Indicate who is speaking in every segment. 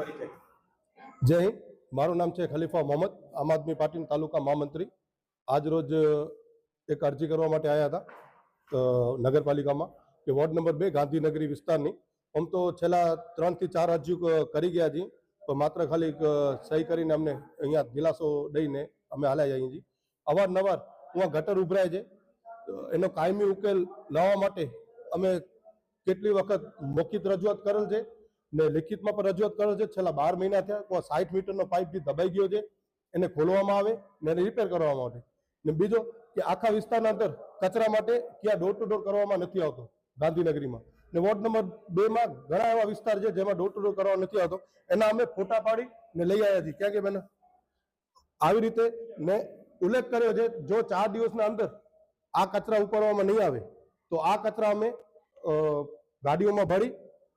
Speaker 1: પરિચય
Speaker 2: જય હિન્દ. મારું નામ છે ખલીફા મોહમ્મદ. આમ આદમી પાર્ટી તાલુકા મહામંત્રી. આજ રોજ એક અરજી કરવા માટે આવ્યા હતા નગરપાલિકામાં કે વોર્ડ નંબર બે, ગાંધીનગરી વિસ્તારની. આમ તો છેલ્લા ત્રણથી ચાર અરજી કરી ગયા છીએ. તો માત્ર ખાલી સહી કરીને અમને અહીંયા દિલાસો દઈને અમે હાલ્યા જઈએ છીએ અવારનવાર હું ગટર ઉભરાય છે. એનો કાયમી ઉકેલ લાવવા માટે અમે કેટલી વખત મૌખિક રજૂઆત કરેલ છે? ને લેખિતમાં પણ રજૂઆત કરો છે, છેલ્લા બાર મહિના થયા તો સાઠ મીટરનો પાઇપ જે દબાઈ ગયો છે, એને ખોલવામાં આવે ને એને રિપેર કરવામાં આવે ને બીજો કે આખા વિસ્તારના અંદર કચરા માટે ક્યાં ડોર ટુ ડોર કરવામાં નથી આવતો ગાંધીનગરીમાં. ને વોર્ડ નંબર બે માં ઘણા એવા વિસ્તાર છે જેમાં ડોર ટુ ડોર કરવામાં નથી આવતો. એના અમે ફોટા પાડી ને લઈ આવ્યા છીએ. ક્યાં કે બેન? આવી રીતે ને ઉલ્લેખ કર્યો છે, જો ચાર દિવસના અંદર આ કચરા ઉપાડવામાં નહીં આવે, તો આ કચરા અમે ગાડીઓમાં ભરી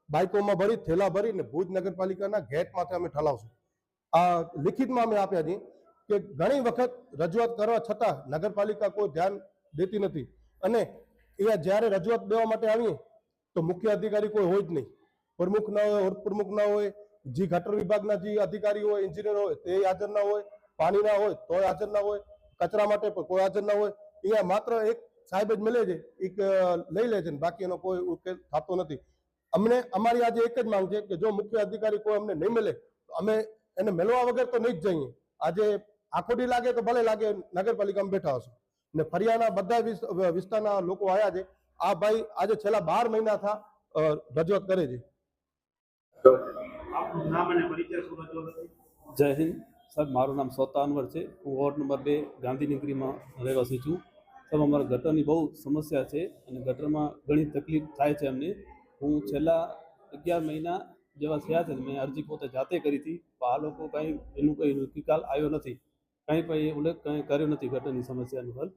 Speaker 2: બાઇકોમાં ભરી, થેલા ભરીને ભુજ નગરપાલિકાના ગેટ માથે અમે ઠલાવશું. આ લિખિતમાં અમે આપ્યા છીએ કે ઘણી વખત રજૂઆત કરવા છતાં નગરપાલિકા કોઈ ધ્યાન દેતી નથી. અને એ જ્યારે રજૂઆત દેવા માટે આવીએ, તો મુખ્ય અધિકારી કોઈ હોય જ નહીં. પ્રમુખ ના હોય પ્રમુખ ના હોય, જે ગટર વિભાગના જે અધિકારી હોય, એન્જિનિયર હોય, તે હાજર ના હોય, પાણી ના હોય, તોય હાજર ના હોય, કચરા માટે પણ કોઈ હાજર ના હોય અહીંયા માત્ર એક સાહેબ જ મળે છે, એક લઈ લે છે બાકી એનો કોઈ ઉકેલ થતો નથી. અમને અમારી આજે એક જ માંગ છે કે જો મુખ્ય અધિકારી કોઈ અમને નહીં મળે તો અમે એને મેળવા વગર તો નહીં જ જઈએ. આજે આખોડી લાગે તો ભલે લાગે નગરપાલિકામાં બેઠા હશું. ને ફરિયાના બધા વિસ- વિસ્તારના લોકો આવ્યા છે. આ ભાઈ આજે છેલ્લા બાર મહિના થા રજૂઆત કરે છે.
Speaker 3: જય હિન્દ. સાહેબ મારું નામ સોતા અનવર છે. હું વોર્ડ નંબર બે ગાંધીનગરીમાં રહેવાસી છું. સાહેબ અમારા ગટરની બહુ સમસ્યા છે અને ગટરમાં ઘણી તકલીફ થાય છે અમને. હું છેલ્લા અગિયાર મહિના જેવા થયા છે મેં અરજી પોતે જાતે કરી હતી, પણ આ લોકો કંઈ એનું કંઈ નિકાલ આવ્યો નથી. કંઈ પણ એ ઉલ્લેખ કંઈ કર્યો નથી ગટરની સમસ્યાનું હલ.